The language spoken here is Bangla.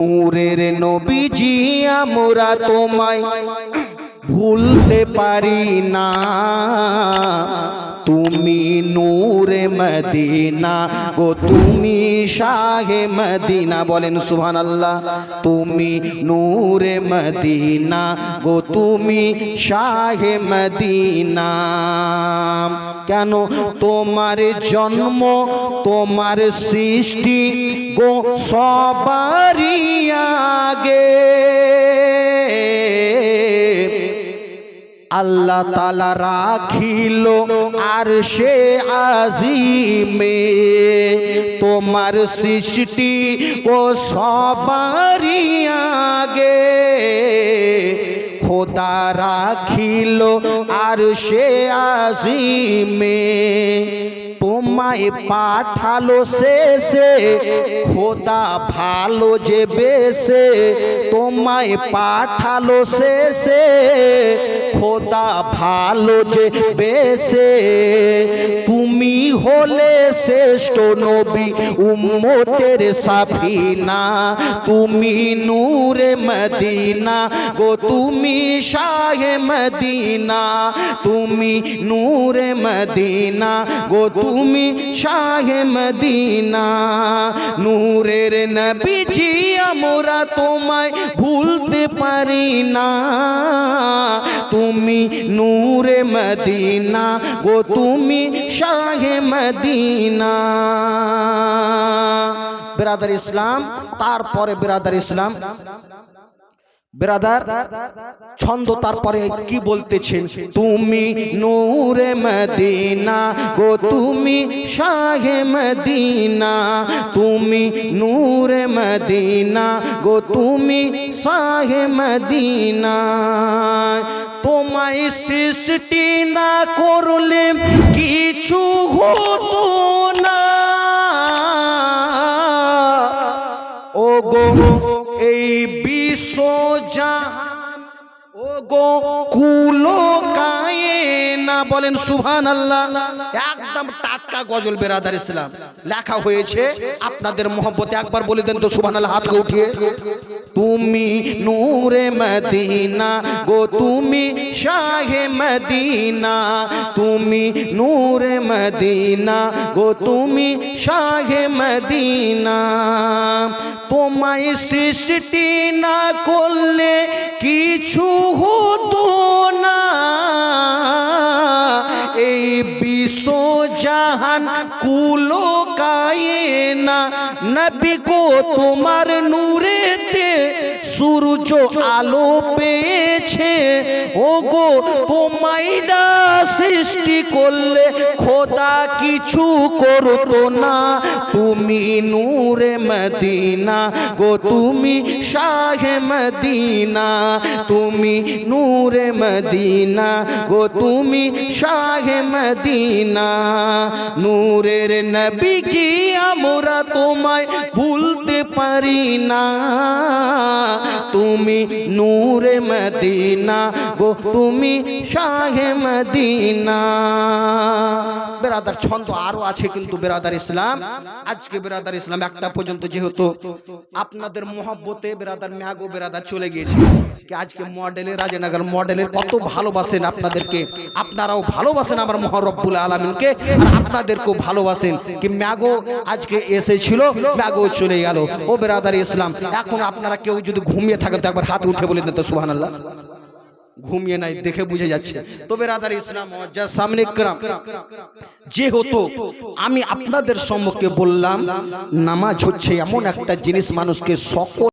নূরের নবীজি আমরা তোমায় ভুলতে পারি না। তুমি নূরে মদিনা গো তুমি শাহে মদিনা বলেন সুহান আল্লাহ তুমি নূরে মদিনা গো তুমি শাহে মদিনা। কেন তোমার জন্ম, তোমার সৃষ্টি গো সবারই আগে? আল্লাহ তালা রাখিল আর সে আজিমে। তোমার সৃষ্টি ও সবারই আগে। খোদা রাখিল আর সে আজিমে। তোমায় পাঠালো শেষে, খোদা ভালো যে বেসে তোমায় পাঠালো শেষে খোদা ভালো যে বেসে, তুমি হলে শ্রেষ্ঠ নবী উম্মতের সাফিনা। তুমি নূরে মদিনা গো, তুমি শাহে মদিনা। তুমি নূরে মদিনা গো, তুমি শাহে মদিনা। নূরের নবীজি, আমরা তোমায় ভুলতে পারি না। তুমি নূরে মদিনা, গো তুমি শাহে মদিনা। বেরাদার ইসলাম, তারপরে বেরাদার ইসলাম। বেরাদার ছন্দ তারপরে কি বলতেছেন? তুমি নূরে মদিনা, গো তুমি শাহে মদিনা। তুমি নূরে মদিনা, গো তুমি শাহে মদিনা। তোমায় সৃষ্টি না করলে কিছু হতো না। ও গো এই বিশ্ব ও বলেন সুভান আল্লাহ একদম টাটকা গজল বেরাদার ইসলাম। লেখা হয়েছে, আপনাদের মোহব্বতে একবার বলে দেন তো সুভান আল্লাহ হাতকে উঠিয়ে। তুমি নূরে মদিনা গো, তুমি শাহে মদিনা। তুমি নূরে মদিনা গো, তুমি শাহে মদিনা। তোমায় সৃষ্টি না করলে কিছু হতো না। এই বিশ্ব জাহান কুলো কায়ে না। নবী গো তোমার নূরেতে সূর্য আলো পেয়েছে ও গো তোমায় না সৃষ্টি করলে খোদা কিছু করতো না। তুমি নূরে মদিনা গো, তুমি শাহে মদিনা। তুমি নূরে মদিনা গো, তুমি শাহে মদিনা। নূরের নবী কি আমরা তোমায় ভুলতে পারি না। তুমি নূরে মদিনা গো, তুমি শাহে মদিনা। বেরাদার ছন্দ আরও আছে কিন্তু বেরাদার ইসলাম। আজকে বেরাদার ইসলাম একটা পর্যন্ত যেহেতু আপনাদের মহব্বতে বেরাদার ম্যাগো বেরাদার চলে গিয়েছে। কি আজকে মডেলের রাজনগর মডেলের কত ভালোবাসেন আপনাদেরকে। আপনারাও ভালোবাসেন আমার মহরব্বুল আলমিনকে, আর আপনাদেরকেও ভালোবাসেন। কি ম্যাগো আজকে এসেছিল, ম্যাগো চলে গেল। ও বেরাদার ইসলাম, এখন আপনারা কেউ যদি ঘুমিয়ে থাকেন তো একবার হাত উঠে বলে দেন তো সুহান আল্লাহ ঘুমিয়ে নাই, দেখে বুঝে যাচ্ছে। তবে রাধার ইসলাম যা সামনে যে হতো আমি আপনাদের সম্মুখে বললাম, নামাজ হচ্ছে এমন একটা জিনিস মানুষকে সকল